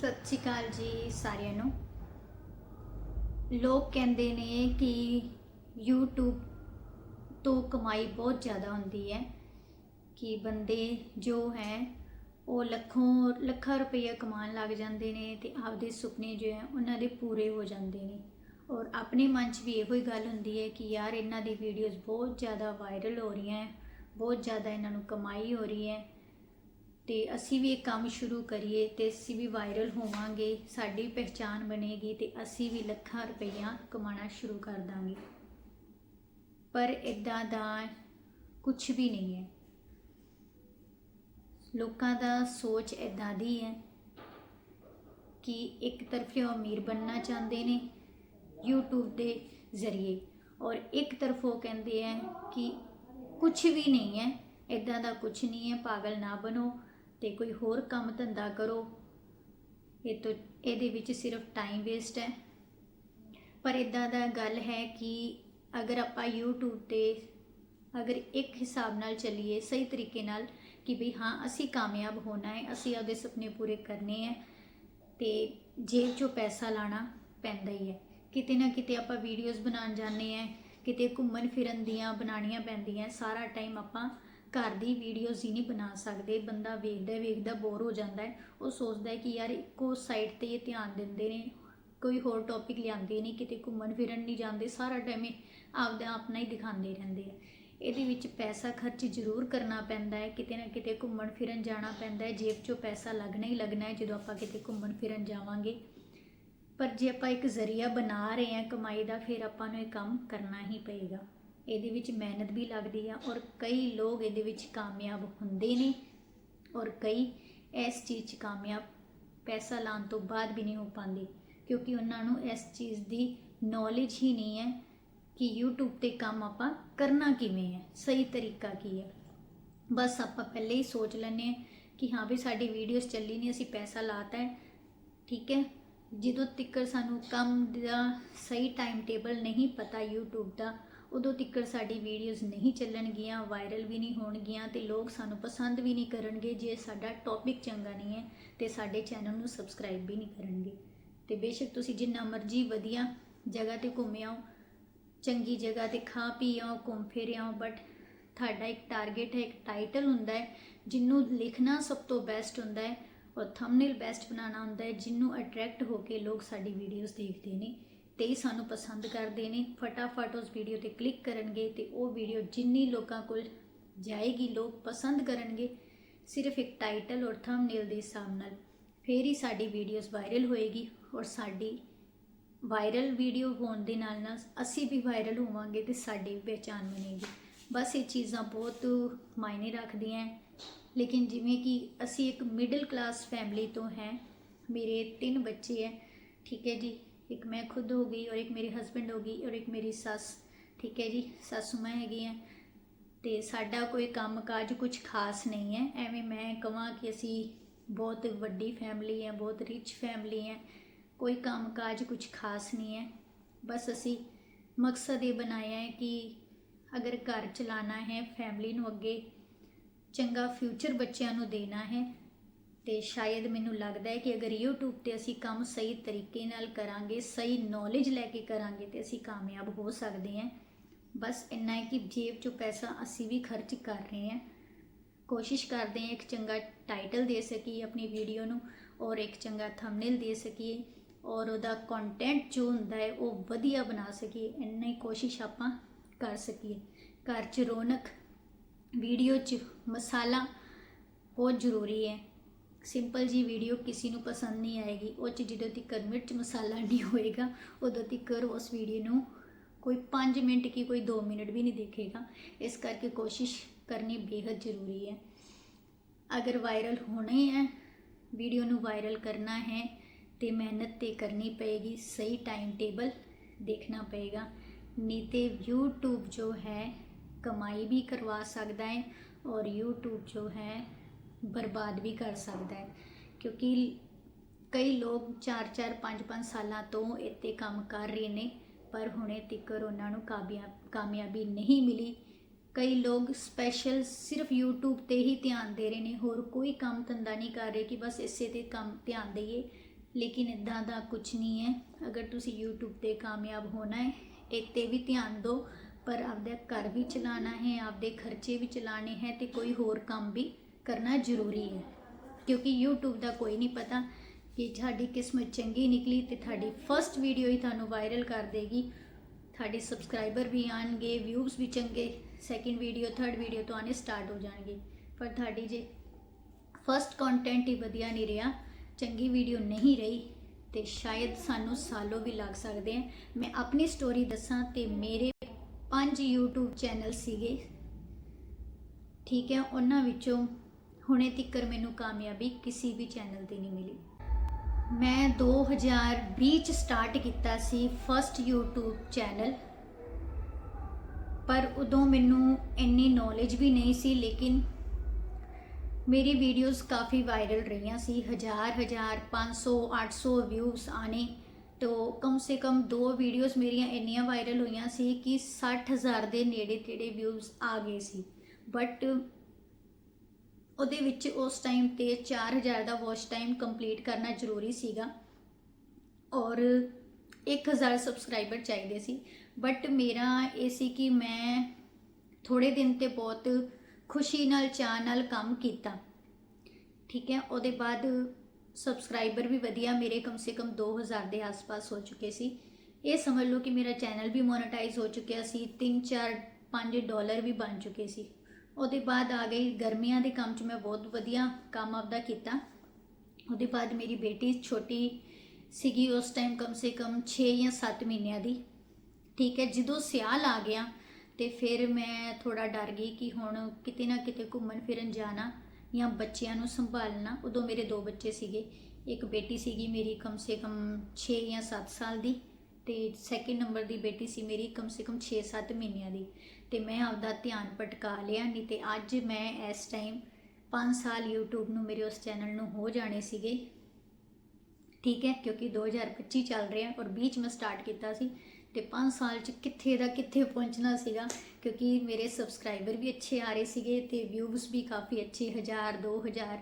ਸਤਿ ਸ਼੍ਰੀ ਅਕਾਲ ਜੀ ਸਾਰਿਆਂ ਨੂੰ। ਲੋਕ ਕਹਿੰਦੇ ਨੇ ਕਿ YouTube ਤੋਂ ਕਮਾਈ ਬਹੁਤ ਜ਼ਿਆਦਾ ਹੁੰਦੀ ਹੈ ਕਿ ਬੰਦੇ ਜੋ ਹੈ ਉਹ ਲੱਖੋਂ ਲੱਖਾਂ ਰੁਪਏ ਕਮਾਉਣ ਲੱਗ ਜਾਂਦੇ ਨੇ ਤੇ ਆਪਦੇ ਸੁਪਨੇ ਜੋ ਹੈ ਉਹਨਾਂ ਦੇ ਪੂਰੇ ਹੋ ਜਾਂਦੇ ਨੇ। ਔਰ ਆਪਣੇ ਮਨ 'ਚ ਵੀ ਇਹੋ ਹੀ ਗੱਲ ਹੁੰਦੀ ਹੈ ਕਿ ਯਾਰ ਇਹਨਾਂ ਦੀ ਵੀਡੀਓਜ਼ ਬਹੁਤ ਜ਼ਿਆਦਾ ਵਾਇਰਲ ਹੋ ਰਹੀਆਂ ਬਹੁਤ ਜ਼ਿਆਦਾ ਇਹਨਾਂ ਨੂੰ ਕਮਾਈ ਹੋ ਰਹੀ ਹੈ। ਤੇ ਅਸੀਂ ਵੀ ਇਹ ਕੰਮ ਸ਼ੁਰੂ ਕਰੀਏ ਤੇ ਅਸੀਂ ਵੀ ਵਾਇਰਲ ਹੋਵਾਂਗੇ, ਸਾਡੀ ਪਹਿਚਾਨ ਬਣੇਗੀ ਤੇ ਅਸੀਂ ਵੀ ਲੱਖਾਂ ਰੁਪਈਆ ਕਮਾਉਣਾ ਸ਼ੁਰੂ ਕਰ ਦਾਂਗੇ। ਪਰ ਇਦਾਂ ਦਾ ਕੁਝ ਵੀ ਨਹੀਂ ਹੈ। ਲੋਕਾਂ ਦਾ ਸੋਚ ਇਦਾਂ ਦੀ ਹੈ ਕਿ ਇੱਕ ਤਰਫੇ ਉਹ ਅਮੀਰ ਬਣਨਾ ਚਾਹੁੰਦੇ ਨੇ YouTube ਦੇ ਜ਼ਰੀਏ ਔਰ ਇੱਕ ਤਰਫੋਂ ਕਹਿੰਦੇ ਆ ਕਿ ਕੁਝ ਵੀ ਨਹੀਂ ਹੈ ਇਦਾਂ ਦਾ ਕੁਝ ਨਹੀਂ ਹੈ, ਪਾਗਲ ਨਾ ਬਣੋ। ਤੇ ਕੋਈ ਹੋਰ ਕੰਮ ਧੰਦਾ ਕਰੋ। ਇਹ ਤੋਂ, ਇਹਦੇ ਵਿੱਚ ਸਿਰਫ ਟਾਈਮ ਵੇਸਟ ਹੈ। ਪਰ ਇਦਾਂ ਦਾ ਗੱਲ ਹੈ ਕਿ ਅਗਰ ਆਪਾਂ YouTube ਤੇ ਅਗਰ ਇੱਕ ਹਿਸਾਬ ਨਾਲ ਚੱਲੀਏ ਸਹੀ ਤਰੀਕੇ ਨਾਲ ਕਿ ਵੀ ਹਾਂ, ਅਸੀਂ ਕਾਮਯਾਬ ਹੋਣਾ ਹੈ, ਅਸੀਂ ਆਪਦੇ ਸੁਪਨੇ ਪੂਰੇ ਕਰਨੇ ਹੈ, ਤੇ ਜੇਬ 'ਚੋਂ ਪੈਸਾ ਲਾਣਾ ਪੈਂਦਾ ਹੀ ਹੈ। ਕਿਤੇ ਨਾ ਕਿਤੇ ਆਪਾਂ ਵੀਡੀਓਜ਼ ਬਣਾਉਣ ਜਾਂਦੇ ਆ ਕਿਤੇ ਘੁੰਮਣ ਫਿਰਨ ਦੀਆਂ ਬਣਾਉਣੀਆਂ ਪੈਂਦੀਆਂ, ਸਾਰਾ ਟਾਈਮ ਆਪਾਂ ਘਰ ਦੀ ਵੀਡੀਓਜ਼ ਹੀ ਨਹੀਂ ਬਣਾ ਸਕਦੇ, ਬੰਦਾ ਵੇਖਦਾ ਵੇਖਦਾ ਬੋਰ ਹੋ ਜਾਂਦਾ ਹੈ। ਉਹ ਸੋਚਦਾ ਹੈ ਕਿ ਯਾਰ ਇੱਕੋ ਸਾਈਡ ਤੇ ਇਹ ਧਿਆਨ ਦਿੰਦੇ ਨੇ, ਕੋਈ ਹੋਰ ਟੌਪਿਕ ਲਿਆਂਦੇ ਨਹੀਂ ਕਿਤੇ ਘੁੰਮਣ ਫਿਰਨ ਨਹੀਂ ਜਾਂਦੇ, ਸਾਰਾ ਟਾਈਮ ਆਪਦਾ ਆਪਣਾ ਹੀ ਦਿਖਾਉਂਦੇ ਰਹਿੰਦੇ ਆ। ਇਹਦੇ ਵਿੱਚ ਪੈਸਾ ਖਰਚ ਜ਼ਰੂਰ ਕਰਨਾ ਪੈਂਦਾ ਹੈ, ਕਿਤੇ ਨਾ ਕਿਤੇ ਘੁੰਮਣ ਫਿਰਨ ਜਾਣਾ ਪੈਂਦਾ ਹੈ, ਜੇਬ 'ਚੋਂ ਪੈਸਾ ਲੱਗਣਾ ਹੀ ਲੱਗਣਾ ਹੈ, ਜਦੋਂ ਆਪਾਂ ਕਿਤੇ ਘੁੰਮਣ ਫਿਰਨ ਜਾਵਾਂਗੇ। ਪਰ ਜੇ ਆਪਾਂ ਇੱਕ ਜ਼ਰੀਆ ਬਣਾ ਰਹੇ ਹਾਂ ਕਮਾਈ ਦਾ, ਫਿਰ ਆਪਾਂ ਨੂੰ ਇਹ ਕੰਮ ਕਰਨਾ ਹੀ ਪਏਗਾ। ਇਹਦੇ ਵਿੱਚ ਮਿਹਨਤ ਵੀ ਲੱਗਦੀ ਆ ਔਰ ਕਈ ਲੋਕ ਇਹਦੇ ਵਿੱਚ ਕਾਮਯਾਬ ਹੁੰਦੇ ਨੇ ਔਰ ਕਈ ਇਸ ਚੀਜ਼ 'ਚ ਕਾਮਯਾਬ ਪੈਸਾ ਲਾਉਣ ਤੋਂ ਬਾਅਦ ਵੀ ਨਹੀਂ ਹੋ ਪਾਉਂਦੇ ਕਿਉਂਕਿ ਉਹਨਾਂ ਨੂੰ ਇਸ ਚੀਜ਼ ਦੀ ਨੌਲੇਜ ਹੀ ਨਹੀਂ ਹੈ ਕਿ YouTube ਤੇ ਕੰਮ ਆਪਾਂ ਕਰਨਾ ਕਿਵੇਂ ਹੈ, ਸਹੀ ਤਰੀਕਾ ਕੀ ਹੈ। ਬਸ ਆਪਾਂ ਪਹਿਲੇ ਹੀ ਸੋਚ ਲੈਂਦੇ ਹਾਂ ਕਿ ਹਾਂ ਵੀ ਸਾਡੀ ਵੀਡੀਓਜ਼ ਚੱਲੀ ਨਹੀਂ, ਅਸੀਂ ਪੈਸਾ ਲਾਤਾ ਹੈ, ਠੀਕ ਹੈ। ਜਦੋਂ ਤੱਕ ਸਾਨੂੰ ਕੰਮ ਦਾ ਸਹੀ ਟਾਈਮ ਟੇਬਲ ਨਹੀਂ ਪਤਾ YouTube ਦਾ ਉਦੋਂ ਤੱਕ ਸਾਡੀ ਵੀਡੀਓਜ਼ ਨਹੀਂ ਚੱਲਣਗੀਆਂ ਵਾਇਰਲ ਵੀ ਨਹੀਂ ਹੋਣਗੀਆਂ ਤੇ ਲੋਕ ਸਾਨੂੰ ਪਸੰਦ ਵੀ ਨਹੀਂ ਕਰਨਗੇ ਜੇ ਸਾਡਾ ਟੌਪਿਕ ਚੰਗਾ ਨਹੀਂ ਹੈ ਤੇ ਸਾਡੇ ਚੈਨਲ ਨੂੰ ਸਬਸਕ੍ਰਾਈਬ ਵੀ ਨਹੀਂ ਕਰਨਗੇ। ਤੇ ਬੇਸ਼ੱਕ ਤੁਸੀਂ ਜਿੰਨਾ ਮਰਜ਼ੀ ਵਧੀਆ ਜਗ੍ਹਾ ਤੇ ਘੁੰਮੇ ਆਓ, ਚੰਗੀ ਜਗ੍ਹਾ ਤੇ ਖਾ ਪੀ ਆਓ, ਘੁੰਮ ਫਿਰ ਆਓ ਬਟ ਤੁਹਾਡਾ ਇੱਕ ਟਾਰਗੇਟ ਹੈ, ਇੱਕ ਟਾਈਟਲ ਹੁੰਦਾ ਹੈ, ਜਿਹਨੂੰ ਲਿਖਣਾ ਸਭ ਤੋਂ ਬੈਸਟ ਹੁੰਦਾ ਹੈ ਔਰ ਥੰਬਨੇਲ ਬੈਸਟ ਬਣਾਉਣਾ ਹੁੰਦਾ ਹੈ, ਜਿਹਨੂੰ ਅਟਰੈਕਟ ਹੋ ਕੇ ਲੋਕ ਸਾਡੀ ਵੀਡੀਓਜ਼ ਦੇਖਦੇ ਨੇ। ਤੇ ਹੀ ਸਾਨੂੰ ਪਸੰਦ ਕਰਦੇ ਨੇ, ਫਟਾਫਟ ਉਸ ਵੀਡੀਓ ਤੇ ਕਲਿੱਕ ਕਰਨਗੇ ਤੇ ਉਹ ਵੀਡੀਓ ਜਿੰਨੀ ਲੋਕਾਂ ਕੋਲ ਜਾਏਗੀ, ਲੋਕ ਪਸੰਦ ਕਰਨਗੇ, ਸਿਰਫ ਇੱਕ ਟਾਈਟਲ ਔਰ ਥੰਬਨੇਲ ਦੇ ਹਿਸਾਬ ਨਾਲ ਫੇਰ ਹੀ ਸਾਡੀ ਵੀਡੀਓਜ਼ ਵਾਇਰਲ ਹੋਏਗੀ ਔਰ ਸਾਡੀ ਵਾਇਰਲ ਵੀਡੀਓ ਹੋਣ ਦੇ ਨਾਲ ਨਾਲ ਅਸੀਂ ਵੀ ਵਾਇਰਲ ਹੋਵਾਂਗੇ ਤੇ ਸਾਡੀ ਵੀ ਬਣੇਗੀ। ਬਸ ਇਹ ਚੀਜ਼ਾਂ ਬਹੁਤ ਮਾਇਨੇ ਰੱਖਦੀਆਂ ਲੇਕਿਨ ਜਿਵੇਂ ਕਿ ਅਸੀਂ ਇੱਕ ਮਿਡਲ ਕਲਾਸ ਫੈਮਿਲੀ ਤੋਂ ਹੈ, ਮੇਰੇ ਤਿੰਨ ਬੱਚੇ ਹੈ ਠੀਕ ਹੈ ਜੀ। ਇੱਕ ਮੈਂ ਖੁਦ ਹੋ ਗਈ ਔਰ ਇੱਕ ਮੇਰੇ ਹਸਬੰਡ ਹੋ ਗਈ ਔਰ ਇੱਕ ਮੇਰੀ ਸੱਸ, ਠੀਕ ਹੈ ਜੀ? ਸਾਸੂ ਮਾਂ ਹੈਗੀ ਹੈ ਤੇ ਸਾਡਾ ਕੋਈ ਕੰਮਕਾਜ ਕੁਝ ਖਾਸ ਨਹੀਂ ਹੈ। ਐਵੇਂ ਮੈਂ ਕਹਾਂ ਕਿ ਅਸੀਂ ਬਹੁਤ ਵੱਡੀ ਫੈਮਿਲੀ ਹੈ, ਬਹੁਤ ਰਿਚ ਫੈਮਿਲੀ ਹੈ। ਕੋਈ ਕੰਮਕਾਜ ਕੁਝ ਖਾਸ ਨਹੀਂ ਹੈ। ਬਸ ਅਸੀਂ ਮਕਸਦ ਇਹ ਬਣਾਇਆ ਹੈ ਕਿ ਅਗਰ ਘਰ ਚਲਾਣਾ ਹੈ ਫੈਮਿਲੀ ਨੂੰ ਅੱਗੇ ਚੰਗਾ ਫਿਊਚਰ ਬੱਚਿਆਂ ਨੂੰ ਦੇਣਾ ਹੈ ਤੇ ਸ਼ਾਇਦ ਮੈਨੂੰ ਲੱਗਦਾ ਹੈ ਕਿ ਅਗਰ YouTube ਤੇ ਅਸੀਂ ਕੰਮ ਸਹੀ ਤਰੀਕੇ ਨਾਲ ਕਰਾਂਗੇ, ਸਹੀ ਨੌਲੇਜ ਲੈ ਕੇ ਕਰਾਂਗੇ ਤੇ ਅਸੀਂ ਕਾਮਯਾਬ ਹੋ ਸਕਦੇ ਹਾਂ। ਬਸ ਇੰਨਾ ਹੈ ਕਿ ਜੇਬ 'ਚੋਂ ਪੈਸਾ ਅਸੀਂ ਵੀ ਖਰਚ ਕਰ ਰਹੇ ਹਾਂ। ਕੋਸ਼ਿਸ਼ ਕਰਦੇ ਹਾਂ ਇੱਕ ਚੰਗਾ ਟਾਈਟਲ ਦੇ ਸਕੀਏ ਆਪਣੀ ਵੀਡੀਓ ਨੂੰ ਔਰ ਇੱਕ ਚੰਗਾ ਥੰਬਨੇਲ ਦੇ ਸਕੀਏ ਔਰ ਉਹਦਾ ਕੰਟੈਂਟ ਜੋ ਹੁੰਦਾ ਹੈ ਉਹ ਵਧੀਆ ਬਣਾ ਸਕੀਏ। ਇੰਨਾ ਹੀ ਕੋਸ਼ਿਸ਼ ਆਪਾਂ ਕਰ ਸਕੀਏ। ਘਰ 'ਚ ਰੌਣਕ ਵੀਡੀਓ 'ਚ ਮਸਾਲਾ ਬਹੁਤ ਜ਼ਰੂਰੀ ਹੈ। ਸਿੰਪਲ ਜੀ ਵੀਡੀਓ ਕਿਸੇ ਨੂੰ ਪਸੰਦ ਨਹੀਂ ਆਏਗੀ, ਉਹ 'ਚ ਜਦੋਂ ਤੱਕ ਮਿਰਚ ਮਸਾਲਾ ਨਹੀਂ ਹੋਏਗਾ, ਉਦੋਂ ਤੱਕ ਉਸ ਵੀਡੀਓ ਨੂੰ ਕੋਈ 5 ਮਿੰਟ ਕੀ ਕੋਈ 2 ਮਿੰਟ ਵੀ ਨਹੀਂ ਦੇਖੇਗਾ। ਇਸ ਕਰਕੇ ਕੋਸ਼ਿਸ਼ ਕਰਨੀ ਬੇहद ਜ਼ਰੂਰੀ ਹੈ। ਅਗਰ ਵਾਇਰਲ ਹੋਣਾ ਹੀ ਹੈ ਵੀਡੀਓ ਨੂੰ ਵਾਇਰਲ ਕਰਨਾ ਹੈ, ਤੇ ਮਿਹਨਤ ਤੇ ਕਰਨੀ ਪਏਗੀ, ਸਹੀ ਟਾਈਮ ਟੇਬਲ ਦੇਖਣਾ ਪਏਗਾ। ਨਹੀਂ ਤੇ YouTube ਜੋ ਹੈ, ਕਮਾਈ ਵੀ ਕਰਵਾ ਸਕਦਾ ਹੈ, ਔਰ YouTube ਜੋ ਹੈ ਬਰਬਾਦ ਵੀ ਕਰ ਸਕਦਾ ਹੈ। ਕਿਉਂਕਿ ਕਈ ਲੋਕ 4-4 5-5 ਸਾਲਾਂ ਤੋਂ ਇੱਥੇ ਕੰਮ ਕਰ ਰਹੇ ਨੇ, ਪਰ ਹੁਣੇ ਤੱਕਰ ਉਹਨਾਂ ਨੂੰ ਕਾਮਯਾਬ ਕਾਮਯਾਬੀ ਨਹੀਂ ਮਿਲੀ। ਕਈ ਲੋਕ ਸਪੈਸ਼ਲ ਸਿਰਫ YouTube ਤੇ ਹੀ ਧਿਆਨ ਦੇ ਰਹੇ ਨੇ, ਹੋਰ ਕੋਈ ਕੰਮ ਧੰਦਾ ਨਹੀਂ ਕਰ ਰਹੇ ਕਿ ਬਸ ਇਸੇ ਤੇ ਕੰਮ ਧਿਆਨ ਦਈਏ। ਲੇਕਿਨ ਇਦਾਂ ਦਾ ਕੁਝ ਨਹੀਂ ਹੈ। ਅਗਰ ਤੁਸੀਂ YouTube ਤੇ ਕਾਮਯਾਬ ਹੋਣਾ ਹੈ ਇਹ ਤੇ ਵੀ ਧਿਆਨ ਦਿਓ, ਪਰ ਆਪਦਾ ਘਰ ਵੀ ਚਲਾਉਣਾ ਹੈ, ਆਪਦੇ ਖਰਚੇ ਵੀ ਚਲਾਣੇ ਹੈ ਤੇ ਕੋਈ ਹੋਰ ਕੰਮ ਵੀ ਕਰਨਾ ਜ਼ਰੂਰੀ ਹੈ। ਕਿਉਂਕਿ YouTube ਦਾ ਕੋਈ ਨਹੀਂ ਪਤਾ ਕਿ ਤੁਹਾਡੀ ਕਿਸਮਤ ਚੰਗੀ ਨਿਕਲੀ ਤੇ ਤੁਹਾਡੀ ਫਰਸਟ ਵੀਡੀਓ ਹੀ ਤੁਹਾਨੂੰ ਵਾਇਰਲ ਕਰ ਦੇਗੀ। ਤੁਹਾਡੇ ਸਬਸਕ੍ਰਾਈਬਰ ਵੀ ਆਣਗੇ ਵਿਊਜ਼ ਵੀ ਚੰਗੇ ਸੈਕਿੰਡ ਵੀਡੀਓ ਥਰਡ ਵੀਡੀਓ ਤੋਂ ਆਣੇ ਸਟਾਰਟ ਹੋ ਜਾਣਗੇ। ਪਰ ਤੁਹਾਡੀ ਜੇ ਫਰਸਟ ਕੰਟੈਂਟ ਹੀ ਵਧੀਆ ਨਹੀਂ ਰਿਹਾ, ਚੰਗੀ ਵੀਡੀਓ ਨਹੀਂ ਰਹੀ, ਤੇ ਸ਼ਾਇਦ ਸਾਨੂੰ ਸਾਲੋਂ ਵੀ ਲੱਗ ਸਕਦੇ ਆ ਮੈਂ ਆਪਣੀ ਸਟੋਰੀ ਦੱਸਾਂ ਤੇ ਮੇਰੇ ਪੰਜ YouTube ਚੈਨਲ ਸੀਗੇ। ਠੀਕ ਹੈ, ਉਹਨਾਂ ਵਿੱਚੋਂ ਹੁਣੇ ਤੱਕਰ ਮੈਨੂੰ ਕਾਮਯਾਬੀ ਕਿਸੇ ਵੀ ਚੈਨਲ ਤੇ ਨਹੀਂ ਮਿਲੀ। ਮੈਂ 2020 ਚ ਸਟਾਰਟ ਕੀਤਾ ਸੀ ਫਰਸਟ YouTube ਚੈਨਲ ਪਰ ਉਦੋਂ ਮੈਨੂੰ ਇੰਨੀ ਨੌਲੇਜ ਵੀ ਨਹੀਂ ਸੀ, ਲੇਕਿਨ ਮੇਰੀ ਵੀਡੀਓਜ਼ ਕਾਫੀ ਵਾਇਰਲ ਰਹੀਆਂ ਸੀ। ਹਜ਼ਾਰ ਹਜ਼ਾਰ 500 800 ਵਿਊਜ਼ ਆਨੇ ਤੋ ਕਮ ਸੇ ਕਮ ਦੋ ਵੀਡੀਓਜ਼ ਮੇਰੀਆਂ ਇੰਨੀਆਂ ਵਾਇਰਲ ਹੋਈਆਂ ਸੀ ਕਿ 60000 ਦੇ ਨੇੜੇ ਤੇੜੇ ਵਿਊਜ਼ ਆ ਗਏ ਸੀ। ਬਟ ਉਹਦੇ ਵਿੱਚ ਉਸ ਟਾਈਮ ਤੇ 4000 ਦਾ ਵਾਚ ਟਾਈਮ ਕੰਪਲੀਟ ਕਰਨਾ ਜ਼ਰੂਰੀ ਸੀਗਾ ਔਰ 1000 ਸਬਸਕ੍ਰਾਈਬਰ ਚਾਹੀਦੇ ਸੀ। ਬਟ ਮੇਰਾ ਇਹ ਸੀ ਕਿ ਮੈਂ ਥੋੜੇ ਦਿਨ ਤੇ ਬਹੁਤ ਖੁਸ਼ੀ ਨਾਲ, ਚਾਅ ਨਾਲ ਕੰਮ ਕੀਤਾ। ਠੀਕ ਹੈ, ਉਹਦੇ ਬਾਅਦ ਸਬਸਕ੍ਰਾਈਬਰ ਵੀ ਵਧੀਆ, ਮੇਰੇ ਕਮ ਸੇ ਕਮ 2000 ਦੇ ਆਸ-ਪਾਸ ਹੋ ਚੁੱਕੇ ਸੀ। ਇਹ ਸਮਝ ਲਓ ਕਿ ਮੇਰਾ ਚੈਨਲ ਵੀ ਮੋਨੇਟਾਈਜ਼ ਹੋ ਚੁੱਕਿਆ ਸੀ 3 4 5 ਡਾਲਰ ਵੀ ਬਣ ਚੁੱਕੇ ਸੀ। ਉਹਦੇ ਬਾਅਦ ਆ ਗਈ ਗਰਮੀਆਂ ਦੇ ਕੰਮ 'ਚ ਮੈਂ ਬਹੁਤ ਵਧੀਆ ਕੰਮ ਆਪਦਾ ਕੀਤਾ। ਉਹਦੇ ਬਾਅਦ ਮੇਰੀ ਬੇਟੀ ਛੋਟੀ ਸੀਗੀ ਉਸ ਟਾਈਮ ਕਮ ਸੇ ਕਮ 6 ਜਾਂ 7 ਮਹੀਨਿਆਂ ਦੀ। ਠੀਕ ਹੈ, ਜਦੋਂ ਸਿਆਲ ਆ ਗਿਆ ਤੇ ਫਿਰ ਮੈਂ ਥੋੜਾ ਡਰ ਗਈ ਕਿ ਹੁਣ ਕਿਤੇ ਨਾ ਕਿਤੇ ਘੁੰਮਣ ਫਿਰਨ ਜਾਣਾ ਜਾਂ ਬੱਚਿਆਂ ਨੂੰ ਸੰਭਾਲਣਾ। ਉਦੋਂ ਮੇਰੇ ਦੋ ਬੱਚੇ ਸੀਗੇ, ਇੱਕ ਬੇਟੀ ਸੀਗੀ ਮੇਰੀ ਕਮ ਸੇ ਕਮ 6 ਜਾਂ 7 ਸਾਲ ਦੀ। ਤੇ ਸੈਕਿੰਡ ਨੰਬਰ ਦੀ ਬੇਟੀ ਸੀ ਮੇਰੀ ਕਮ ਸੇ ਕਮ 6-7 ਮਹੀਨਿਆਂ ਦੀ। ਤੇ ਮੈਂ ਆਪਦਾ ਧਿਆਨ ਭਟਕਾ ਲਿਆ, ਨਹੀਂ ਤੇ ਅੱਜ ਮੈਂ ਇਸ ਟਾਈਮ 5 ਸਾਲ YouTube ਨੂੰ ਮੇਰੇ ਉਸ ਚੈਨਲ ਨੂੰ ਹੋ ਜਾਣੇ ਸੀਗੇ। ਠੀਕ ਹੈ, ਕਿਉਂਕਿ 2025 ਚੱਲ ਰਿਹਾ ਔਰ ਵਿੱਚ ਮੈਂ ਸਟਾਰਟ ਕੀਤਾ ਸੀ ਤੇ 5 ਸਾਲ ਚ ਕਿੱਥੇ ਦਾ ਕਿੱਥੇ ਪਹੁੰਚਣਾ ਸੀਗਾ, ਕਿਉਂਕਿ ਮੇਰੇ ਸਬਸਕ੍ਰਾਈਬਰ ਵੀ ਅੱਛੇ ਆ ਰਹੇ ਸੀਗੇ ਤੇ ਵਿਊਜ਼ ਵੀ ਕਾਫੀ ਅੱਛੇ 1000 2000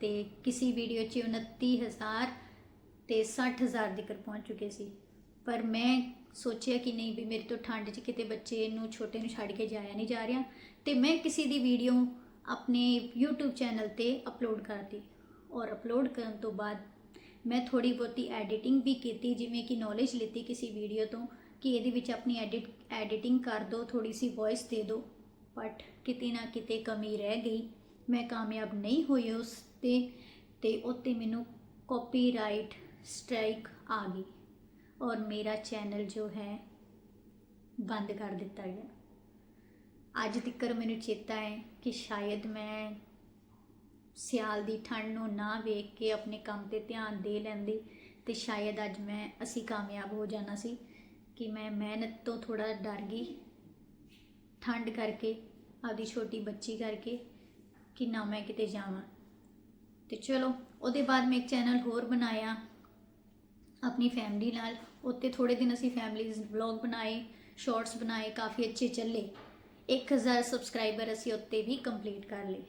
ਤੇ ਕਿਸੇ ਵੀਡੀਓ 'ਚ 29000 ਤੇ 60000 ਤੱਕ ਪਹੁੰਚ ਚੁੱਕੇ ਸੀ। ਪਰ ਮੈਂ ਸੋਚਿਆ ਕਿ ਨਹੀਂ ਵੀ ਮੇਰੇ ਤੋਂ ਠੰਡ 'ਚ ਕਿਤੇ ਬੱਚੇ ਨੂੰ, ਛੋਟੇ ਨੂੰ ਛੱਡ ਕੇ ਜਾਇਆ ਨਹੀਂ ਜਾ ਰਿਹਾ ਤੇ ਮੈਂ ਕਿਸੇ ਦੀ ਵੀਡੀਓ ਆਪਣੇ YouTube ਚੈਨਲ ਤੇ ਅਪਲੋਡ ਕਰਤੀ ਔਰ ਅਪਲੋਡ ਕਰਨ ਤੋਂ ਬਾਅਦ ਮੈਂ ਥੋੜੀ ਬਹੁਤੀ ਐਡੀਟਿੰਗ ਵੀ ਕੀਤੀ, ਜਿਵੇਂ ਕਿ ਨੌਲੇਜ ਲਿੱਤੀ ਕਿਸੇ ਵੀਡੀਓ ਤੋਂ ਕਿ ਇਹਦੇ ਵਿੱਚ ਆਪਣੀ ਐਡਿਟ ਐਡੀਟਿੰਗ ਕਰ ਦਿਓ ਥੋੜੀ ਸੀ ਵੌਇਸ ਦੇ ਦਿਓ ਬਟ ਕਿਤੇ ਨਾ ਕਿਤੇ ਕਮੀ ਰਹਿ ਗਈ। ਮੈਂ ਕਾਮਯਾਬ ਨਹੀਂ ਹੋਈ ਉਸ ਤੇ ਤੇ ਉੱਤੇ ਮੈਨੂੰ ਕਾਪੀਰਾਈਟ ਸਟ੍ਰਾਈਕ ਆ ਗਈ। ਔਰ ਮੇਰਾ ਚੈਨਲ ਜੋ ਹੈ, ਬੰਦ ਕਰ ਦਿੱਤਾ ਗਿਆ। ਅੱਜ ਤੱਕ ਮੈਨੂੰ ਚੇਤਾ ਹੈ ਕਿ ਸ਼ਾਇਦ ਮੈਂ ਸਿਆਲ ਦੀ ਠੰਡ ਨੂੰ ਨਾ ਵੇਖ ਕੇ ਆਪਣੇ ਕੰਮ ਤੇ ਧਿਆਨ ਦੇ ਲੈਂਦੀ ਤੇ ਸ਼ਾਇਦ ਅੱਜ ਮੈਂ, ਅਸੀਂ ਕਾਮਯਾਬ ਹੋ ਜਾਣਾ ਸੀ ਕਿ ਮੈਂ ਮਿਹਨਤ ਤੋਂ ਥੋੜਾ ਡਰ ਗਈ। ਠੰਡ ਕਰਕੇ, ਆਪਦੀ ਛੋਟੀ ਬੱਚੀ ਕਰਕੇ ਕਿ ਨਾ ਮੈਂ ਕਿਤੇ ਜਾਵਾਂ। ਤੇ ਚਲੋ, ਉਹਦੇ ਬਾਅਦ ਮੈਂ ਇੱਕ ਚੈਨਲ ਹੋਰ ਬਣਾਇਆ। ਆਪਣੀ ਫੈਮਿਲੀ ਨਾਲ। ਉੱਤੇ ਥੋੜੇ ਦਿਨ ਅਸੀਂ ਫੈਮਿਲੀਜ਼ ਵਲੌਗ ਬਣਾਏ ਸ਼ਾਰਟਸ ਬਣਾਏ, ਕਾਫੀ ਅੱਛੇ ਚੱਲੇ। 1000 ਸਬਸਕ੍ਰਾਈਬਰ ਅਸੀਂ ਉੱਤੇ ਵੀ ਕੰਪਲੀਟ ਕਰ ਲਏ।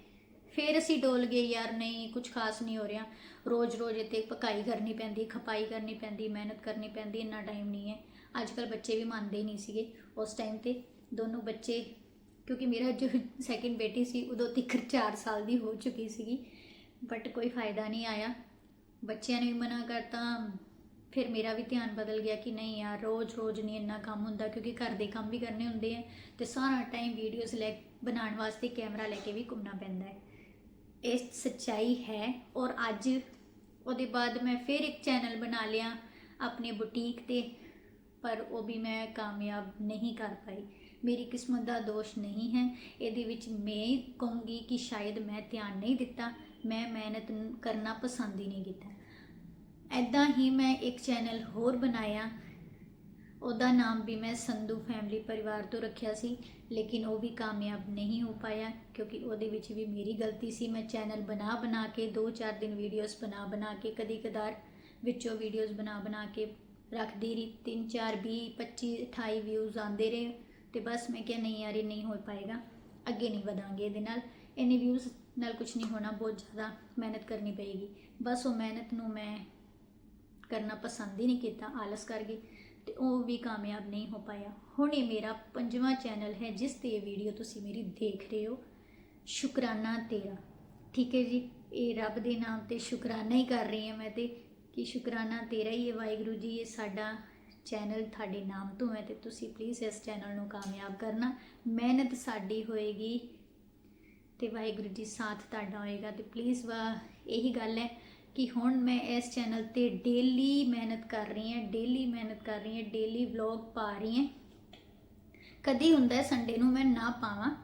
ਫਿਰ ਅਸੀਂ ਡੋਲ ਗਏ, ਯਾਰ ਨਹੀਂ ਕੁਝ ਖਾਸ ਨਹੀਂ ਹੋ ਰਿਹਾ। ਰੋਜ਼-ਰੋਜ਼ ਇੱਥੇ ਪਕਾਈ ਕਰਨੀ ਪੈਂਦੀ, ਖਪਾਈ ਕਰਨੀ ਪੈਂਦੀ, ਮਿਹਨਤ ਕਰਨੀ ਪੈਂਦੀ, ਇੰਨਾ ਟਾਈਮ ਨਹੀਂ ਹੈ। ਅੱਜ ਕੱਲ ਬੱਚੇ ਵੀ ਮੰਨਦੇ ਹੀ ਨਹੀਂ ਸੀਗੇ ਉਸ ਟਾਈਮ ਤੇ। ਦੋਨੋਂ ਬੱਚੇ, ਕਿਉਂਕਿ ਮੇਰਾ ਜੋ ਸੈਕਿੰਡ ਬੇਟੀ ਸੀ, ਉਦੋਂ ਤੱਕ 4 ਸਾਲ ਦੀ ਹੋ ਚੁੱਕੀ ਸੀਗੀ ਬਟ ਕੋਈ ਫਾਇਦਾ ਨਹੀਂ ਆਇਆ। ਬੱਚਿਆਂ ਨੇ ਵੀ ਮਨਾ ਕਰਤਾ ਫਿਰ ਮੇਰਾ ਵੀ ਧਿਆਨ ਬਦਲ ਗਿਆ ਕਿ ਨਹੀਂ ਯਾਰ ਰੋਜ਼-ਰੋਜ਼ ਨਹੀਂ ਇੰਨਾ ਕੰਮ ਹੁੰਦਾ ਕਿਉਂਕਿ ਘਰ ਦੇ ਕੰਮ ਵੀ ਕਰਨੇ ਹੁੰਦੇ ਆ ਤੇ ਸਾਰਾ ਟਾਈਮ ਵੀਡੀਓਜ਼ ਲੈ ਬਣਾਉਣ ਵਾਸਤੇ ਕੈਮਰਾ ਲੈ ਕੇ ਵੀ ਘੁੰਮਣਾ ਪੈਂਦਾ ਹੈ। ਇਹ ਸੱਚਾਈ ਹੈ ਔਰ ਅੱਜ ਉਹਦੇ ਬਾਅਦ ਮੈਂ ਫਿਰ ਇੱਕ ਚੈਨਲ ਬਣਾ ਲਿਆ ਆਪਣੇ ਬੁਟੀਕ ਤੇ, ਪਰ ਉਹ ਵੀ ਮੈਂ ਕਾਮਯਾਬ ਨਹੀਂ ਕਰ ਪਾਈ। ਮੇਰੀ ਕਿਸਮਤ ਦਾ ਦੋਸ਼ ਨਹੀਂ ਹੈ। ਇਹਦੇ ਵਿੱਚ ਮੈਂ ਕਹੂੰਗੀ ਕਿ ਸ਼ਾਇਦ ਮੈਂ ਧਿਆਨ ਨਹੀਂ ਦਿੱਤਾ, ਮੈਂ ਮਿਹਨਤ ਕਰਨਾ ਪਸੰਦ ਹੀ ਨਹੀਂ ਕੀਤਾ। ਐਦਾਂ ਹੀ ਮੈਂ ਇੱਕ ਚੈਨਲ ਹੋਰ ਬਣਾਇਆ। ਉਹਦਾ ਨਾਮ ਵੀ ਮੈਂ ਸੰਧੂ ਫੈਮਿਲੀ ਪਰਿਵਾਰ ਤੋਂ ਰੱਖਿਆ ਸੀ, ਲੇਕਿਨ ਉਹ ਵੀ ਕਾਮਯਾਬ ਨਹੀਂ ਹੋ ਪਾਇਆ, ਕਿਉਂਕਿ ਉਹਦੇ ਵਿੱਚ ਵੀ ਮੇਰੀ ਗਲਤੀ ਸੀ। ਮੈਂ ਚੈਨਲ ਬਣਾ ਬਣਾ ਕੇ 2-4 ਦਿਨ ਵੀਡੀਓਜ਼ ਬਣਾ ਬਣਾ ਕੇ, ਕਦੀ ਕਦਾਰ ਵਿੱਚੋਂ ਵੀਡੀਓਜ਼ ਬਣਾ ਬਣਾ ਕੇ ਰੱਖਦੀ ਰਹੀ। 3 4 20 25 28 ਵਿਊਜ਼ ਆਉਂਦੇ ਰਹੇ ਤੇ ਬਸ ਮੈਂ ਕਿਹਾ, ਨਹੀਂ ਯਾਰ, ਇਹ ਨਹੀਂ ਹੋ ਪਾਏਗਾ। ਅੱਗੇ ਨਹੀਂ ਵਧਾਂਗੇ ਇਹਦੇ ਨਾਲ। ਇੰਨੇ ਵਿਊਜ਼ ਨਾਲ ਕੁਝ ਨਹੀਂ ਹੋਣਾ, ਬਹੁਤ ਜ਼ਿਆਦਾ ਮਿਹਨਤ ਕਰਨੀ ਪਏਗੀ। ਬਸ ਉਹ ਮਿਹਨਤ ਨੂੰ ਮੈਂ ਕਰਨਾ ਪਸੰਦ ਹੀ ਨਹੀਂ ਕੀਤਾ, ਆਲਸ ਕਰ ਗਈ ਤੇ ਉਹ ਵੀ ਕਾਮਯਾਬ ਨਹੀਂ ਹੋ ਪਾਇਆ। ਹੁਣ ਇਹ ਮੇਰਾ ਪੰਜਵਾਂ ਚੈਨਲ ਹੈ ਜਿਸ ਤੇ ਇਹ ਵੀਡੀਓ ਤੁਸੀਂ ਮੇਰੀ ਦੇਖ ਰਹੇ ਹੋ। ਸ਼ੁਕਰਾਨਾ ਤੇਰਾ। ਠੀਕ ਹੈ ਜੀ, ਇਹ ਰੱਬ ਦੇ ਨਾਮ ਤੇ ਸ਼ੁਕਰਾਨਾ ਹੀ ਕਰ ਰਹੀ ਹਾਂ ਮੈਂ ਤੇ ਕਿ ਸ਼ੁਕਰਾਨਾ ਤੇਰਾ ਹੀ ਹੈ, ਵਾਹਿਗੁਰੂ ਜੀ, ਇਹ ਸਾਡਾ ਚੈਨਲ ਤੁਹਾਡੇ ਨਾਮ ਤੋਂ ਹੈ ਤੇ ਤੁਸੀਂ ਪਲੀਜ਼ ਇਸ ਚੈਨਲ ਨੂੰ ਕਾਮਯਾਬ ਕਰਨਾ। ਮਿਹਨਤ ਸਾਡੀ ਹੋਏਗੀ ਤੇ ਵਾਹਿਗੁਰੂ ਜੀ, ਸਾਥ ਤੁਹਾਡਾ ਹੋਏਗਾ ਤੇ ਪਲੀਜ਼ ਵਾ ਇਹੀ ਗੱਲ ਹੈ। ਕਿ ਹੁਣ ਮੈਂ ਇਸ ਚੈਨਲ ਤੇ ਡੇਲੀ ਮਿਹਨਤ ਕਰ ਰਹੀ ਹਾਂ, ਡੇਲੀ ਮਿਹਨਤ ਕਰ ਰਹੀ ਹਾਂ, ਡੇਲੀ ਵਲੌਗ ਪਾ ਰਹੀ ਹਾਂ। ਕਦੀ ਹੁੰਦਾ ਹੈ ਸੰਡੇ ਨੂੰ ਮੈਂ ਨਾ ਪਾਵਾਂ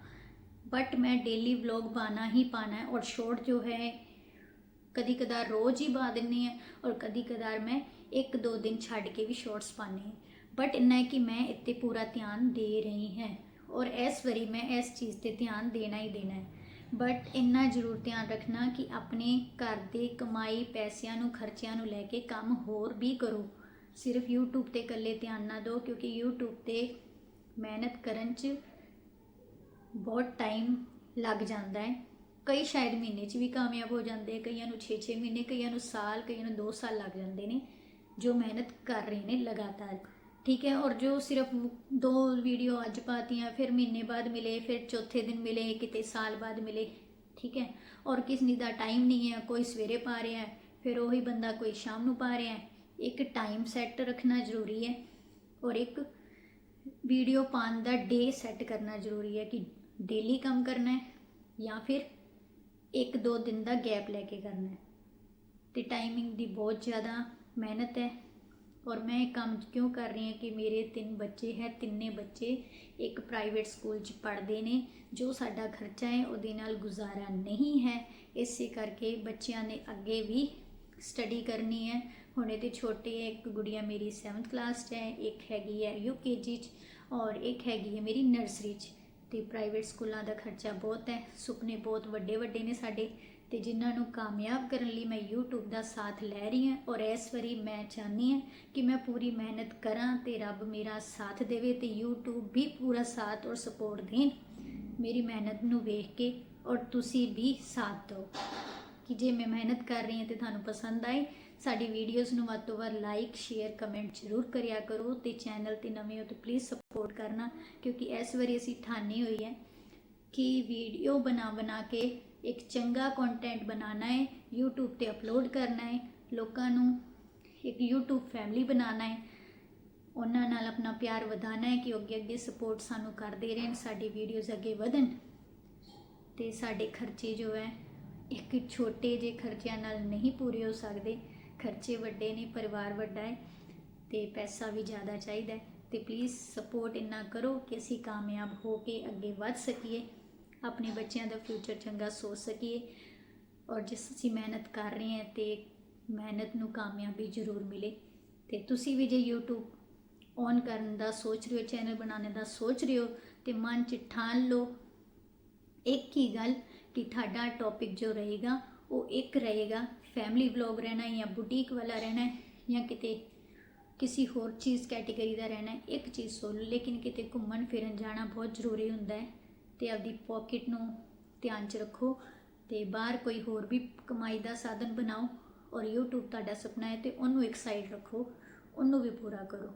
ਬਟ ਮੈਂ ਡੇਲੀ ਵਲੌਗ ਪਾਣਾ ਹੀ ਪਾਣਾ ਹੈ ਔਰ ਸ਼ੋਰਟ ਜੋ ਹੈ ਕਦੀ ਕਦਾਰ ਰੋਜ਼ ਹੀ ਪਾ ਦਿੰਨੀ ਹੈ ਔਰ ਕਦੀ ਕਦਾਰ ਮੈਂ ਇੱਕ ਦੋ ਦਿਨ ਛੱਡ ਕੇ ਵੀ ਸ਼ਾਰਟਸ ਪਾਣੇ ਹੈ। ਬਟ ਇੰਨਾ ਹੈ ਕਿ ਮੈਂ ਇੱਥੇ ਪੂਰਾ ਧਿਆਨ ਦੇ ਰਹੀ ਹਾਂ ਔਰ ਇਸ ਵਾਰੀ ਮੈਂ ਇਸ ਚੀਜ਼ ਤੇ ਧਿਆਨ ਦੇਣਾ ਹੀ ਦੇਣਾ ਹੈ। ਬਟ ਇੰਨਾ ਜ਼ਰੂਰ ਧਿਆਨ ਰੱਖਣਾ ਕਿ ਆਪਣੇ ਘਰ ਦੇ ਕਮਾਈ ਪੈਸਿਆਂ ਨੂੰ, ਖਰਚਿਆਂ ਨੂੰ ਲੈ ਕੇ ਕੰਮ ਹੋਰ ਵੀ ਕਰੋ। ਸਿਰਫ YouTube ਤੇ ਇਕੱਲੇ ਧਿਆਨ ਨਾ ਦਿਓ, ਕਿਉਂਕਿ YouTube ਤੇ ਮਿਹਨਤ ਕਰਨ 'ਚ ਬਹੁਤ ਟਾਈਮ ਲੱਗ ਜਾਂਦਾ ਹੈ। ਕਈ ਸ਼ਾਇਦ ਮਹੀਨੇ 'ਚ ਵੀ ਕਾਮਯਾਬ ਹੋ ਜਾਂਦੇ ਕਈਆਂ ਨੂੰ 6-6 ਮਹੀਨੇ, ਕਈਆਂ ਨੂੰ ਸਾਲ, ਕਈਆਂ ਨੂੰ 2 ਸਾਲ ਲੱਗ ਜਾਂਦੇ ਨੇ, ਜੋ ਮਿਹਨਤ ਕਰ ਰਹੇ ਨੇ ਲਗਾਤਾਰ। ਠੀਕ ਹੈ, ਔਰ ਜੋ ਸਿਰਫ ਦੋ ਵੀਡੀਓ ਅੱਜ ਪਾਤੀਆਂ, ਫਿਰ ਮਹੀਨੇ ਬਾਅਦ ਮਿਲੇ, ਫਿਰ ਚੌਥੇ ਦਿਨ ਮਿਲੇ, ਕਿਤੇ ਸਾਲ ਬਾਅਦ ਮਿਲੇ, ਠੀਕ ਹੈ। ਔਰ ਕਿਸਨੀ ਦਾ ਟਾਈਮ ਨਹੀਂ ਹੈ, ਕੋਈ ਸਵੇਰੇ ਪਾ ਰਿਹਾ ਹੈ, ਫਿਰ ਉਹੀ ਬੰਦਾ ਕੋਈ ਸ਼ਾਮ ਨੂੰ ਪਾ ਰਿਹਾ ਹੈ। ਇੱਕ ਟਾਈਮ ਸੈੱਟ ਰੱਖਣਾ ਜ਼ਰੂਰੀ ਹੈ, ਔਰ ਇੱਕ ਵੀਡੀਓ ਪਾਉਣ ਦਾ ਡੇ ਸੈੱਟ ਕਰਨਾ ਜ਼ਰੂਰੀ ਹੈ ਕਿ ਡੇਲੀ ਕੰਮ ਕਰਨਾ ਹੈ, ਜਾਂ ਫਿਰ ਇੱਕ ਦੋ ਦਿਨ ਦਾ ਗੈਪ ਲੈ ਕੇ ਕਰਨਾ ਹੈ। ਤੇ ਟਾਈਮਿੰਗ ਦੀ ਬਹੁਤ ਜ਼ਿਆਦਾ ਮਿਹਨਤ ਹੈ। ਔਰ ਮੈਂ ਇਹ ਕੰਮ ਕਿਉਂ ਕਰ ਰਹੀ ਹਾਂ ਕਿ ਮੇਰੇ ਤਿੰਨ ਬੱਚੇ ਹੈ, ਤਿੰਨੇ ਬੱਚੇ ਇੱਕ ਪ੍ਰਾਈਵੇਟ ਸਕੂਲ 'ਚ ਪੜ੍ਹਦੇ ਨੇ, ਜੋ ਸਾਡਾ ਖਰਚਾ ਹੈ ਉਹਦੇ ਨਾਲ ਗੁਜ਼ਾਰਾ ਨਹੀਂ ਹੈ। ਇਸੇ ਕਰਕੇ ਬੱਚਿਆਂ ਨੇ ਅੱਗੇ ਵੀ ਸਟੱਡੀ ਕਰਨੀ ਹੈ। ਹੁਣੇ ਤੇ ਛੋਟੇ ਹੈ, ਇੱਕ ਗੁੜੀਆ ਮੇਰੀ 7th ਕਲਾਸ 'ਚ ਹੈ, ਇੱਕ ਹੈਗੀ ਹੈ ਯੂਕੇਜੀ 'ਚ ਔਰ ਇੱਕ ਹੈਗੀ ਹੈ ਮੇਰੀ ਨਰਸਰੀ 'ਚ। ਤੇ ਪ੍ਰਾਈਵੇਟ ਸਕੂਲਾਂ ਦਾ ਖਰਚਾ ਬਹੁਤ ਹੈ, ਸੁਪਨੇ ਬਹੁਤ ਵੱਡੇ ਵੱਡੇ ਨੇ ਸਾਡੇ। ਤੇ ਜਿਨ੍ਹਾਂ ਨੂੰ ਕਾਮਯਾਬ ਕਰਨ ਲਈ ਮੈਂ YouTube ਦਾ ਸਾਥ ਲੈ ਰਹੀ ਹਾਂ ਔਰ ਇਸ ਵਾਰੀ ਮੈਂ ਚਾਹਨੀ ਹਾਂ ਕਿ ਮੈਂ ਪੂਰੀ ਮਿਹਨਤ ਕਰਾਂ ਤੇ ਰੱਬ ਮੇਰਾ ਸਾਥ ਦੇਵੇ ਤੇ YouTube ਵੀ ਪੂਰਾ ਸਾਥ ਔਰ ਸਪੋਰਟ ਦੇਣ। ਮੇਰੀ ਮਿਹਨਤ ਨੂੰ ਵੇਖ ਕੇ ਔਰ ਤੁਸੀਂ ਵੀ ਸਾਥ ਦਿਓ। ਕਿ ਜੇ ਮੈਂ ਮਿਹਨਤ ਕਰ ਰਹੀ ਹਾਂ ਤੇ ਤੁਹਾਨੂੰ ਪਸੰਦ ਆਏ ਸਾਡੀ ਵੀਡੀਓਜ਼ ਨੂੰ ਵੱਧ ਤੋਂ ਵੱਧ ਲਾਈਕ ਸ਼ੇਅਰ ਕਮੈਂਟ ਜ਼ਰੂਰ ਕਰਿਆ ਕਰੋ ਤੇ ਚੈਨਲ ਤੇ ਨਵੇਂ ਹੋ ਤੇ ਪਲੀਜ਼ ਸਪੋਰਟ ਕਰਨਾ ਕਿਉਂਕਿ ਇਸ ਵਾਰੀ ਅਸੀਂ ਠਾਣੀ ਹੋਈ ਹੈ ਕਿ ਵੀਡੀਓ ਬਣਾ ਬਣਾ ਕੇ ਇੱਕ ਚੰਗਾ ਕੰਟੈਂਟ ਬਣਾਉਣਾ ਹੈ, YouTube ਤੇ ਅਪਲੋਡ ਕਰਨਾ ਹੈ, ਲੋਕਾਂ ਨੂੰ ਇੱਕ YouTube ਫੈਮਿਲੀ ਬਣਾਉਣਾ ਹੈ। ਉਹਨਾਂ ਨਾਲ ਆਪਣਾ ਪਿਆਰ ਵਧਾਉਣਾ ਹੈ ਕਿ ਅੱਗੇ ਅੱਗੇ ਸਪੋਰਟ ਸਾਨੂੰ ਕਰਦੇ ਰਹਿਣ, ਸਾਡੀ ਵੀਡੀਓਜ਼ ਅੱਗੇ ਵਧਣ। ਤੇ ਸਾਡੇ ਖਰਚੇ ਜੋ ਹੈ, ਇੱਕ ਛੋਟੇ ਜਿਹੇ ਖਰਚਿਆਂ ਨਾਲ ਨਹੀਂ ਪੂਰੇ ਹੋ ਸਕਦੇ। ਖਰਚੇ ਵੱਡੇ ਨੇ, ਪਰਿਵਾਰ ਵੱਡਾ ਹੈ, ਤੇ ਪੈਸਾ ਵੀ ਜ਼ਿਆਦਾ ਚਾਹੀਦਾ ਹੈ। ਤੇ ਪਲੀਜ਼ ਸਪੋਰਟ ਇੰਨਾ ਕਰੋ ਕਿ ਅਸੀਂ ਕਾਮਯਾਬ ਹੋ ਕੇ ਅੱਗੇ ਵੱਧ ਸਕੀਏ। ਆਪਣੇ ਬੱਚਿਆਂ ਦਾ ਫਿਊਚਰ ਚੰਗਾ ਸੋਚ ਸਕੀਏ। ਔਰ ਜਿਸ ਅਸੀਂ ਮਿਹਨਤ ਕਰ ਰਹੇ ਹਾਂ ਤੇ ਮਿਹਨਤ ਨੂੰ ਕਾਮਯਾਬੀ ਜ਼ਰੂਰ ਮਿਲੇ। ਤੇ ਤੁਸੀਂ ਵੀ ਜੇ YouTube ਔਨ ਕਰਨ ਦਾ ਸੋਚ ਰਹੇ ਹੋ ਚੈਨਲ ਬਣਾਉਣ ਦਾ ਸੋਚ ਰਹੇ ਹੋ, ਤੇ ਮਨ ਚ ਠਾਣ ਲਓ। ਇੱਕ ਹੀ ਗੱਲ ਕਿ ਤੁਹਾਡਾ ਟੌਪਿਕ ਜੋ ਰਹੇਗਾ, ਉਹ ਇੱਕ ਰਹੇਗਾ ਫੈਮਿਲੀ ਵਲੌਗ ਰਹਿਣਾ ਜਾਂ ਬੁਟੀਕ ਵਾਲਾ ਰਹਿਣਾ ਜਾਂ ਕਿਤੇ ਕਿਸੇ ਹੋਰ ਚੀਜ਼ ਕੈਟੇਗਰੀ ਦਾ ਰਹਿਣਾ ਇੱਕ ਚੀਜ਼ ਸੋਲੋ ਲੇਕਿਨ ਕਿਤੇ ਘੁੰਮਣ ਫਿਰਨ ਜਾਣਾ ਬਹੁਤ ਜ਼ਰੂਰੀ ਹੁੰਦਾ ਹੈ। ਤੇ ਆਪਦੀ ਪਾਕਟ ਨੂੰ ਧਿਆਨ 'ਚ ਰੱਖੋ ਤੇ ਬਾਹਰ ਕੋਈ ਹੋਰ ਵੀ ਕਮਾਈ ਦਾ ਸਾਧਨ ਬਣਾਓ ਔਰ YouTube ਤੁਹਾਡਾ ਸੁਪਨਾ ਹੈ ਤੇ ਉਹਨੂੰ ਇੱਕ ਸਾਈਡ ਰੱਖੋ, ਉਹਨੂੰ ਵੀ ਪੂਰਾ ਕਰੋ।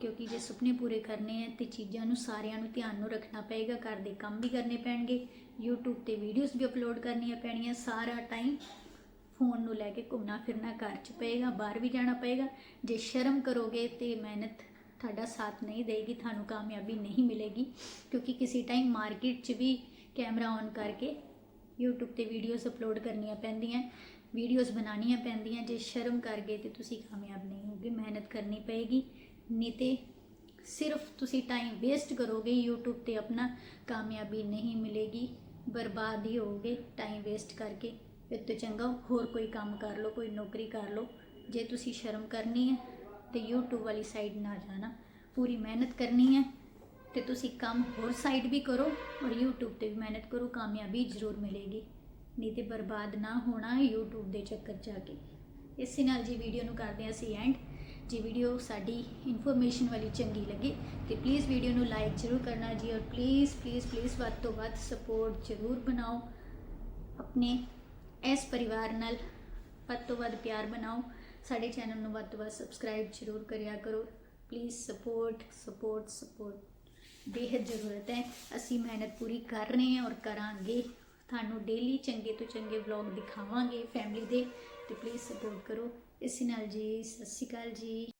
ਕਿਉਂਕਿ ਜੇ ਸੁਪਨੇ ਪੂਰੇ ਕਰਨੇ ਹੈ ਤੇ ਚੀਜ਼ਾਂ ਨੂੰ ਸਾਰਿਆਂ ਨੂੰ ਧਿਆਨ ਨੂੰ ਰੱਖਣਾ ਪਏਗਾ, ਘਰ ਦੇ ਕੰਮ ਵੀ ਕਰਨੇ ਪੈਣਗੇ, YouTube ਤੇ ਵੀਡੀਓਜ਼ ਵੀ ਅਪਲੋਡ ਕਰਨੀਆਂ ਪੈਣੀਆਂ, ਸਾਰਾ ਟਾਈਮ ਫੋਨ ਨੂੰ ਲੈ ਕੇ ਘੁੰਮਣਾ ਫਿਰਨਾ ਘਰ 'ਚ ਪਏਗਾ, ਬਾਹਰ ਵੀ ਜਾਣਾ ਪਏਗਾ। ਜੇ ਸ਼ਰਮ ਕਰੋਗੇ ਤੇ ਮਿਹਨਤ ਤੁਹਾਡਾ ਸਾਥ ਨਹੀਂ ਦੇਗੀ, ਤੁਹਾਨੂੰ ਕਾਮਯਾਬੀ ਨਹੀਂ ਮਿਲੇਗੀ। ਕਿਉਂਕਿ ਕਿਸੇ ਟਾਈਮ ਮਾਰਕੀਟ 'ਚ ਵੀ ਕੈਮਰਾ ਔਨ ਕਰਕੇ YouTube ਤੇ ਵੀਡੀਓਜ਼ ਅਪਲੋਡ ਕਰਨੀਆਂ ਪੈਂਦੀਆਂ ਵੀਡੀਓਜ਼ ਬਣਾਉਣੀਆਂ ਪੈਂਦੀਆਂ, ਜੇ ਸ਼ਰਮ ਕਰ ਗਏ ਤੇ ਤੁਸੀਂ ਕਾਮਯਾਬ ਨਹੀਂ ਹੋਗੇ, ਮਿਹਨਤ ਕਰਨੀ ਪਏਗੀ। ਨਹੀਂ ਤੇ ਸਿਰਫ ਤੁਸੀਂ ਟਾਈਮ ਵੇਸਟ ਕਰੋਗੇ, YouTube ਤੇ ਆਪਣਾ ਕਾਮਯਾਬੀ ਨਹੀਂ ਮਿਲੇਗੀ, ਬਰਬਾਦ ਹੀ ਹੋਗੇ ਟਾਈਮ ਵੇਸਟ ਕਰਕੇ। ਇਹ ਤੋਂ ਚੰਗਾ ਹੋਰ ਕੋਈ ਕੰਮ ਕਰ ਲਓ, ਕੋਈ ਨੌਕਰੀ ਕਰ ਲਓ, ਜੇ ਤੁਸੀਂ ਸ਼ਰਮ ਕਰਨੀ ਹੈ ਤੇ YouTube ਵਾਲੀ ਸਾਈਡ ਨਾ ਜਾਣਾ। ਪੂਰੀ ਮਿਹਨਤ ਕਰਨੀ ਹੈ ਤੇ ਤੁਸੀਂ ਕੰਮ ਹੋਰ ਸਾਈਡ ਵੀ ਕਰੋ ਔਰ YouTube ਤੇ ਵੀ ਮਿਹਨਤ ਕਰੋ, ਕਾਮਯਾਬੀ ਜ਼ਰੂਰ ਮਿਲੇਗੀ। ਨਹੀਂ ਤੇ ਬਰਬਾਦ ਨਾ ਹੋਣਾ YouTube ਦੇ ਚੱਕਰ 'ਚ ਆ ਕੇ। ਇਸੇ ਨਾਲ ਜੀ ਵੀਡੀਓ ਨੂੰ ਕਰਦੇ ਹਾਂ ਅਸੀਂ ਐਂਡ ਜੇ ਵੀਡੀਓ ਸਾਡੀ ਇਨਫੋਰਮੇਸ਼ਨ ਵਾਲੀ ਚੰਗੀ ਲੱਗੇ ਤੇ ਪਲੀਜ਼ ਵੀਡੀਓ ਨੂੰ ਲਾਈਕ ਜ਼ਰੂਰ ਕਰਨਾ ਜੀ ਔਰ ਪਲੀਜ਼ ਪਲੀਜ਼ ਪਲੀਜ਼ ਵੱਧ ਤੋਂ ਵੱਧ ਸਪੋਰਟ ਜ਼ਰੂਰ ਬਣਾਓ। ਆਪਣੇ ਇਸ ਪਰਿਵਾਰ ਨਾਲ ਵੱਧ ਤੋਂ ਵੱਧ ਪਿਆਰ ਬਣਾਓ। ਸਾਡੇ ਚੈਨਲ ਨੂੰ ਵੱਧ ਤੋਂ ਵੱਧ ਸਬਸਕ੍ਰਾਈਬ ਜ਼ਰੂਰ ਕਰਿਆ ਕਰੋ। ਪਲੀਜ਼ ਸਪੋਰਟ ਸਪੋਰਟ ਸਪੋਰਟ ਬੇਹੱਦ ਜ਼ਰੂਰਤ ਹੈ। ਅਸੀਂ ਮਿਹਨਤ ਪੂਰੀ ਕਰ ਰਹੇ ਹਾਂ ਔਰ ਕਰਾਂਗੇ। ਤੁਹਾਨੂੰ ਡੇਲੀ ਚੰਗੇ ਤੋਂ ਚੰਗੇ ਵਲੌਗ ਦਿਖਾਵਾਂਗੇ ਫੈਮਿਲੀ ਦੇ। ਤੇ ਪਲੀਜ਼ ਸਪੋਰਟ ਕਰੋ। ਇਸੇ ਨਾਲ ਜੀ, ਸਤਿ ਸ਼੍ਰੀ ਅਕਾਲ ਜੀ।